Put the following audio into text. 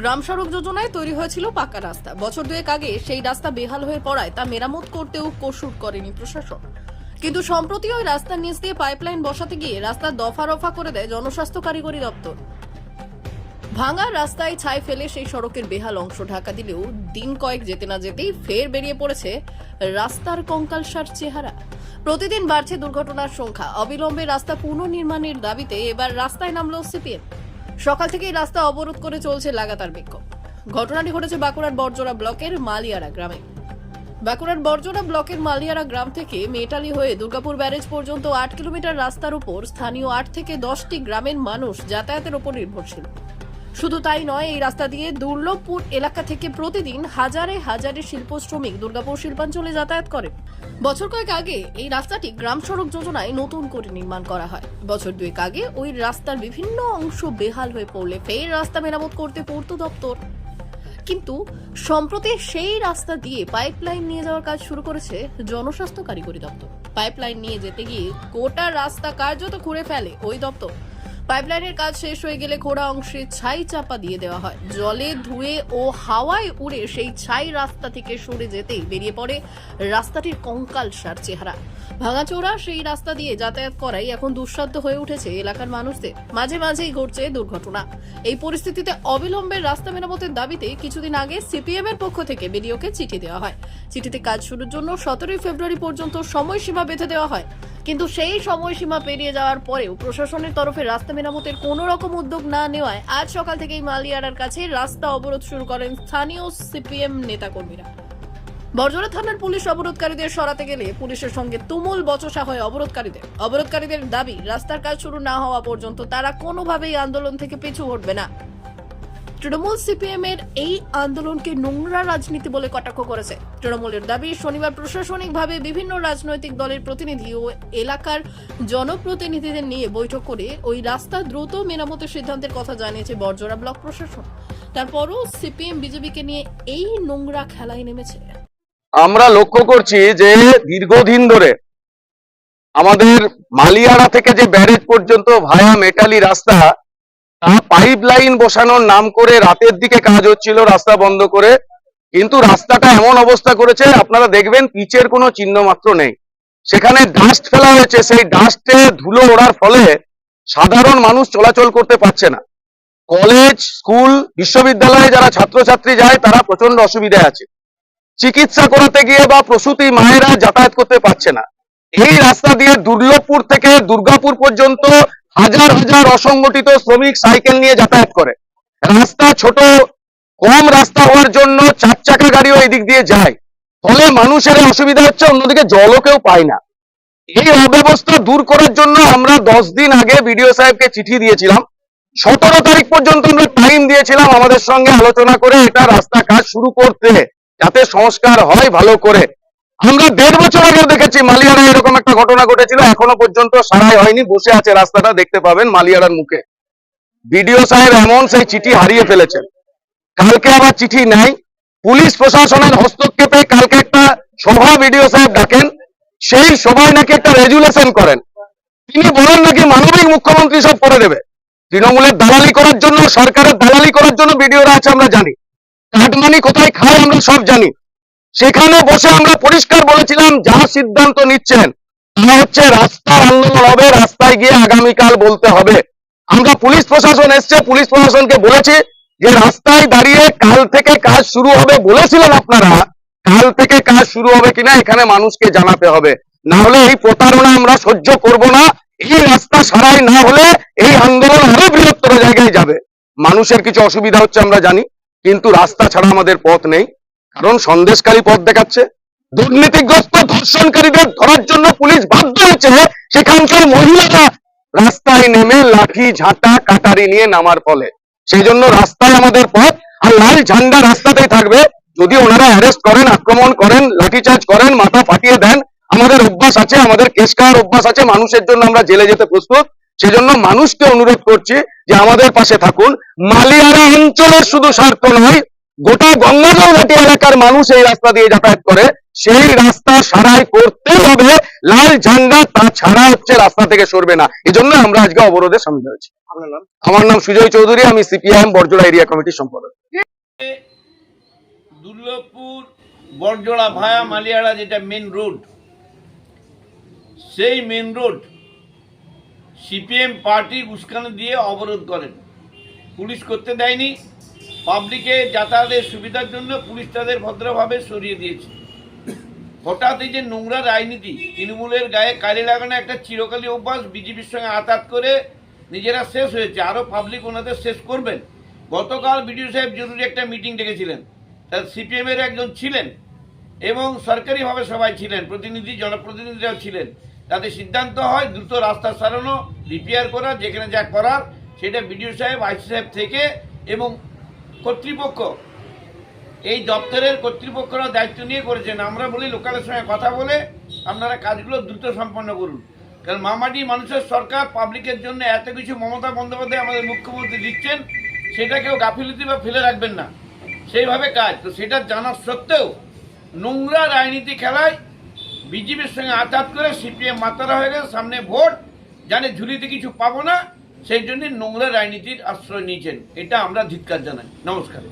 গ্রাম সড়ক যোজনায় তৈরি হয়েছিল পাকা রাস্তা। বছর দুয়েক আগে সেই রাস্তা বেহাল হয়ে পড়ায় তা মেরামত করতেও কসুর করেনি প্রশাসন। কিন্তু সম্প্রতি ওই রাস্তার নিচ দিয়ে পাইপলাইন বসাতে গিয়ে রাস্তা দফা রফা করে দেয় জনস্বাস্থ্য কারিগরি দপ্তর। ভাঙা রাস্তায় ছাই ফেলে সেই সড়কের বেহাল অংশ ঢাকা দিলেও দিন কয়েক যেতে না যেতেই ফের বেরিয়ে পড়েছে রাস্তার কঙ্কালসার চেহারা। প্রতিদিন বাড়ছে দুর্ঘটনার সংখ্যা। অবিলম্বে রাস্তা পুনর্নির্মাণের দাবিতে এবার রাস্তায় নামলো সিপিএম। সকাল থেকেই রাস্তা অবরোধ করে চলছে লাগাতার বিক্ষোভ। ঘটনাটি ঘটেছে বাঁকুড়ার বরজোড়া ব্লকের মালিয়ারা গ্রামে। বাঁকুড়ার বরজোড়া ব্লকের মালিয়ারা গ্রাম থেকে মেটালি হয়ে দুর্গাপুর ব্যারেজ পর্যন্ত আট কিলোমিটার রাস্তার উপর স্থানীয় আট থেকে দশটি গ্রামের মানুষ যাতায়াতের উপর নির্ভরশীল। শুধু তাই নয়, এই রাস্তা দিয়ে দুর্লভপুর এলাকা থেকে প্রতিদিন হাজারে হাজারে শিল্প শ্রমিক দুর্গাপুর শিল্পাঞ্চলে যাতায়াত করে বছর কয়েক আগে এই রাস্তাটি গ্রাম সড়ক যোজনায় নতুন করে নির্মাণ করা হয়। বছর দুয়েক আগে ওই রাস্তার বিভিন্ন অংশ বেহাল হয়ে পড়লে ফের রাস্তা মেরামত করতে পূর্ত দপ্তর। কিন্তু সম্প্রতি সেই রাস্তা দিয়ে পাইপলাইন নিয়ে যাওয়ার কাজ শুরু করেছে জনস্বাস্থ্য কারিগরি দপ্তর। পাইপলাইন নিয়ে যেতে গিয়ে গোটা রাস্তা কার্যত খুঁড়ে ফেলে ওই দপ্তর। পাইপলাইনের কাজ শেষ হয়ে গেলে খোড়া অংশে ছাই চাপা দিয়ে দেওয়া হয়। জলে ধুয়ে ও হাওয়ায় উড়ে সেই ছাই রাস্তা থেকে সরে যেতেই বেরিয়ে পড়ে রাস্তাটির কঙ্কাল সার চেহারা। ভাঙাচোরা সেই রাস্তা দিয়ে যাতায়াত করাই এখন দুঃসাধ্য হয়ে উঠেছে এলাকার মানুষদের। মাঝে মাঝেই ঘটছে দুর্ঘটনা। এই পরিস্থিতিতে অবিলম্বে রাস্তা মেরামতের দাবিতে কিছুদিন আগে সিপিএম এর পক্ষ থেকে বিডিওকে চিঠি দেওয়া হয়। চিঠিতে কাজ শুরুর জন্য সতেরোই ফেব্রুয়ারি পর্যন্ত সময়সীমা বেঁধে দেওয়া হয়। কিন্তু সেই সময়সীমা পেরিয়ে যাওয়ার পরেও প্রশাসনের তরফে রাস্তা মেরামতের কোনো রকম উদ্যোগ না নেওয়ায় আজ সকাল থেকেই মালিয়ারার কাছে রাস্তা অবরোধ শুরু করেন স্থানীয় সিপিএম নেতাকর্মীরা। বর্জরা থানার পুলিশ অবরোধকারীদের সরাতে গেলে পুলিশের সঙ্গে তুমুল বচসা হয় অবরোধকারীদের। অবরোধকারীদের দাবি, রাস্তার কাজ শুরু না হওয়া পর্যন্ত তারা কোনোভাবেই আন্দোলন থেকে পিছু হটবে না। তৃণমূল সিপিএম এর এই আন্দোলনকে নোংরা রাজনীতি বলে কটাক্ষ করেছে। তৃণমূলের দাবি, শনিবার প্রশাসনিকভাবে বিভিন্ন রাজনৈতিক দলের প্রতিনিধি ও এলাকার জনপ্রতিনিধিদের নিয়ে বৈঠক করে ওই রাস্তা দ্রুত মেরামতের সিদ্ধান্তের কথা জানিয়েছে বর্জরা ব্লক প্রশাসন। তারপরও সিপিএম বিজেপিকে নিয়ে এই নোংরা খেলায় নেমেছে। আমরা লক্ষ্য করছি যে দীর্ঘদিন ধরে আমাদের মালিয়াড়া থেকে যে ব্যারেজ পর্যন্ত ভায়া মেটালি রাস্তা পাইপ লাইন বসানোর নাম করে রাতের দিকে কাজ হচ্ছিল, রাস্তা বন্ধ করে। কিন্তু রাস্তাটা এমন অবস্থা করেছে, আপনারা দেখবেন পিচের কোনো চিহ্ন মাত্র নেই। সেখানে ডাস্ট ফেলা হয়েছে, সেই ডাস্টে ধুলো ওড়ার ফলে সাধারণ মানুষ চলাচল করতে পারছে না। কলেজ স্কুল বিশ্ববিদ্যালয়ে যারা ছাত্রছাত্রী যায়, তারা প্রচণ্ড অসুবিধায় আছে। চিকিৎসা করাতে গিয়ে বা প্রসূতি মায়েরা যাতায়াত করতে পারছে না। এই রাস্তা দিয়ে দুর্লভপুর থেকে দুর্গাপুর পর্যন্ত হাজার হাজার অসংগঠিত শ্রমিক সাইকেল নিয়ে যাতায়াত করে। রাস্তা ছোট, কম রাস্তা হওয়ার জন্য চার চাকা গাড়িও এদিক দিয়ে যায়। ফলে মানুষের অসুবিধা হচ্ছে, অন্যদিকে জলও কেউ পায় না। এই অব্যবস্থা দূর করার জন্য আমরা দশ দিন আগে বিডিও সাহেবকে চিঠি দিয়েছিলাম। সতেরো তারিখ পর্যন্ত আমরা টাইম দিয়েছিলাম আমাদের সঙ্গে আলোচনা করে এটা রাস্তা কাজ শুরু করতে, যাতে সংস্কার হয় ভালো করে। আমরা দেড় বছর আগেও দেখেছি মালিয়ারা এরকম একটা ঘটনা ঘটেছিল। এখনও পর্যন্ত সারাই হয়নি, বসে আছে রাস্তাটা, দেখতে পাবেন মালিয়ারার মুখে। বিডিও সাহেব এমন সেই চিঠি হারিয়ে ফেলেছেন। কালকে আবার চিঠি নাই। পুলিশ প্রশাসনের হস্তক্ষেপে কালকে একটা সভা বিডিও সাহেব ডাকেন। সেই সভায় নাকি একটা রেজুলেশন করেন। তিনি বলেন নাকি মানবিক মুখ্যমন্ত্রী সব করে দেবে। তৃণমূলের দালালি করার জন্য, সরকারের দালালি করার জন্য বিডিওরা আছে, আমরা জানি। কাটমানি কোথায় খায়, আমরা সব জানি। সেখানে বসে আমরা পরিষ্কার বলেছিলাম যা সিদ্ধান্ত নিচ্ছেন তা হচ্ছে রাস্তার আন্দোলন হবে রাস্তায় গিয়ে আগামীকাল বলতে হবে। আমরা পুলিশ প্রশাসন এসছে, পুলিশ প্রশাসনকে বলেছি যে রাস্তায় দাঁড়িয়ে কাল থেকে কাজ শুরু হবে বলেছিলেন আপনারা, কাল থেকে কাজ শুরু হবে কিনা এখানে মানুষকে জানাতে হবে। না হলে এই প্রতারণা আমরা সহ্য করব না, এই রাস্তা সারাই না হলে এই আন্দোলন আরও বৃহত্তর জায়গায় যাবে। মানুষের কিছু অসুবিধা হচ্ছে আমরা জানি, কিন্তু রাস্তা ছাড়া আমাদের পথ নেই। কারণ সন্দেশকারী পথ দেখাচ্ছে, দুর্নীতিগ্রস্ত ধর্ষণকারীদের ধরার জন্য পুলিশ বাধ্য হয়েছে সেখানকার মহিলারা রাস্তায় নেমে লাঠি, ঝাঁটা, কাটারি নিয়ে নামার ফলে। সেই জন্য রাস্তায় আমাদের পথ আর লাল ঝান্ডা রাস্তাতেই থাকবে। যদি ওনারা অ্যারেস্ট করেন, আক্রমণ করেন, লাঠিচার্জ করেন, মাথা ফাটিয়ে দেন, আমাদের অভ্যাস আছে, আমাদের কেস খাওয়ার অভ্যাস আছে, মানুষের জন্য আমরা জেলে যেতে প্রস্তুত। সেজন্য মানুষকে অনুরোধ করছি যে আমাদের পাশে থাকুন। মালিয়ারা অঞ্চলের শুধু স্বার্থ নয় গোটা গঙ্গাজল ঘাটি এলাকার মানুষ এই রাস্তা দিয়ে যাতায়াত করে। সেই রাস্তা সারাই করতে হবে। লাল ঝান্ডা তা ছাড়া হচ্ছে রাস্তা থেকে সরবে না। এজন্য আমরা আজকে অবরোধে সামিল হয়েছি। আমার নাম সুজয় চৌধুরী আমি সিপিআইএম বরজোড়া এরিয়া কমিটির সম্পাদক। দুর্লভপুর বড়জোড়া ভায়া মালিয়াড়া যেটা মেন রোড সেই মেন রোড সিপিএম পার্টি উস্কানি দিয়ে অবরোধ করেন। পুলিশ করতে দেয়নি। পাবলিকে যাতায়াতের সুবিধার জন্য পুলিশ তাদের ভদ্রভাবে সরিয়ে দিয়েছে। হঠাৎ এই যে নোংরা রাজনীতি, তৃণমূলের গায়ে কালি লাগানো একটা চিরকালী অভ্যাস, বিজেপির সঙ্গে আতাত করে নিজেরা শেষ হয়েছে। আরও পাবলিক ওনাদের শেষ করবেন। গতকাল বিডিও সাহেব জরুরি একটা মিটিং ডেকেছিলেন। তার সিপিএম এর একজন ছিলেন এবং সরকারিভাবে সবাই ছিলেন, প্রতিনিধি, জনপ্রতিনিধিরাও ছিলেন। তাতে সিদ্ধান্ত হয় দ্রুত রাস্তা সারানো রিপেয়ার করা, যেখানে যা করার, সেটা বিডিও সাহেব আইসি সাহেব থেকে এবং কর্তৃপক্ষ। এই দপ্তরের কর্তৃপক্ষরা দায়িত্ব নিয়ে করেছেন। আমরা বলি, লোকালের সঙ্গে কথা বলে আপনারা কাজগুলো দ্রুত সম্পন্ন করুন। কারণ মামাটি মানুষের সরকার, পাবলিকের জন্য এত কিছু মমতা বন্দ্যোপাধ্যায় আমাদের মুখ্যমন্ত্রী দিচ্ছেন সেটা কেউ গাফিলতি বা ফেলে রাখবেন না। সেইভাবে কাজ। তো সেটা জানা সত্ত্বেও নোংরা রাজনীতি খেলায় বিজেপির সঙ্গে আঘাত করে সিপিএম মাতারা হয়ে গেছে, সামনে ভোট, জানে ঝুলিতে কিছু পাবো না। সেই জন্য নোংরা রাজনীতির আশ্রয় নিয়েছেন। এটা আমরা ধিক্কার জানাই। নমস্কার।